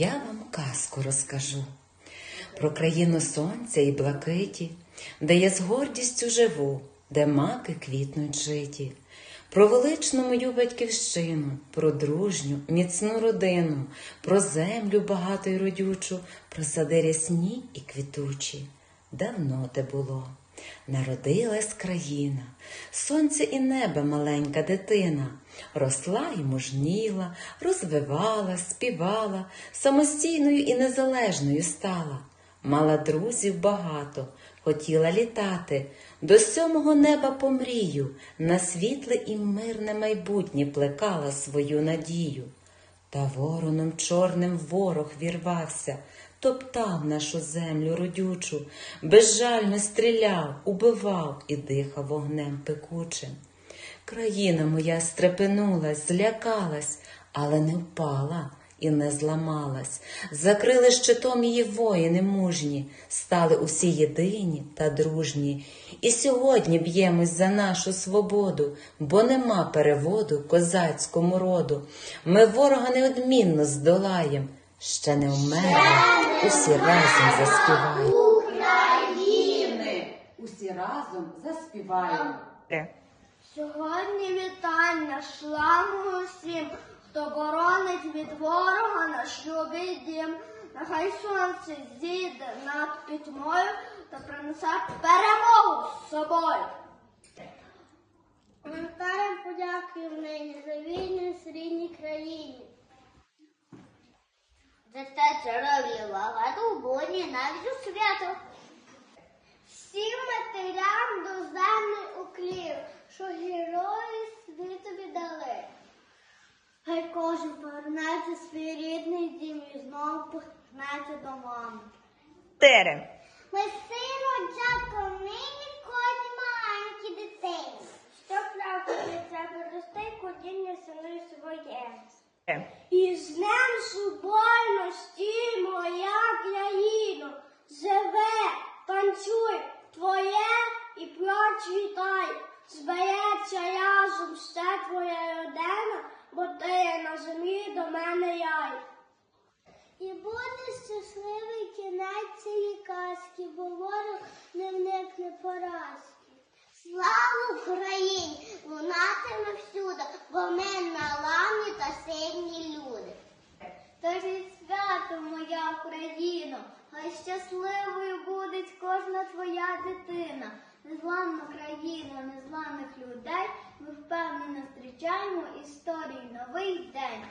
Я вам казку розкажу про країну сонця і блакиті, де я з гордістю живу, де маки квітнуть житі, про величну мою батьківщину, про дружню, міцну родину, про землю багату й родючу, про сади рясні і квітучі. Давно те було. Народилась країна, сонце і небо маленька дитина, росла і мужніла, розвивалась, співала, самостійною і незалежною стала. Мала друзів багато, хотіла літати, до сьомого неба помрію, на світле і мирне майбутнє плекала свою надію. Та вороном чорним ворог вірвався, топтав нашу землю родючу, безжально стріляв, убивав і дихав вогнем пекучим. Країна моя стрепенулась, злякалась, але не впала і не зламалась. Закрили щитом її воїни мужні, стали усі єдині та дружні. І сьогодні б'ємось за нашу свободу, бо нема переводу козацькому роду. Ми ворога неодмінно здолаєм, ще не вмерли, усі разом заспіваємо. України! Усі разом заспіваємо. Сьогодні вітання шлангу усім, хто боронить від ворога наш любий дім. Нехай сонце зійде над пітьмою та принесе перемогу з собою. Коментарем подякуємо нині за вільність рідній країні. За те здоров'я багато в боні навіть у свято. Всім матерям до землі уклів, що герої світу повернеться до мами. Терем. Ми сирочатко нині кожній маленькій дитині. Щоб правда треба рости коріння сини своє. І з днем соборності моя країно, живе, танцюй, твоє і прочитай, збереться разом все твоя родина, бо ти на землі до мене яй. Щасливий кінець цієї казки, бо ворог не вникне поразки. Слава Україні! Лунатиме всюди, бо ми налані та сильні люди. Тож і свято, моя Україно, хай щасливою буде кожна твоя дитина. Незламна країна, незламних людей, ми впевнено зустрічаємо історії новий день.